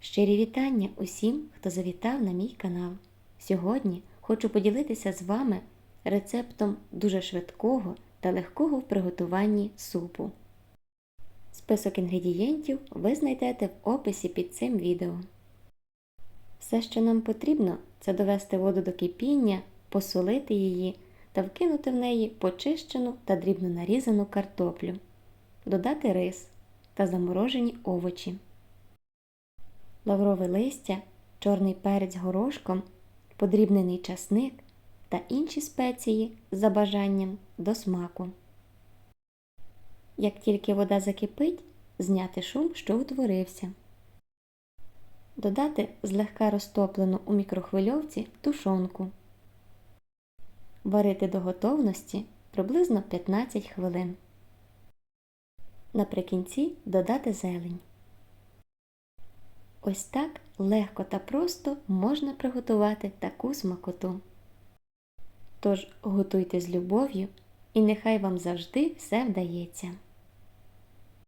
Щирі вітання усім, хто завітав на мій канал. Сьогодні хочу поділитися з вами рецептом дуже швидкого та легкого в приготуванні супу. Список інгредієнтів ви знайдете в описі під цим відео. Все, що нам потрібно, це довести воду до кипіння, посолити її та вкинути в неї почищену та дрібно нарізану картоплю, додати рис та заморожені овочі, лаврове листя, чорний перець горошком, подрібнений часник та інші спеції за бажанням до смаку. Як тільки вода закипить, зняти шум, що утворився. Додати злегка розтоплену у мікрохвильовці тушонку. Варити до готовності приблизно 15 хвилин. Наприкінці додати зелень. Ось так легко та просто можна приготувати таку смакоту. Тож готуйте з любов'ю і нехай вам завжди все вдається.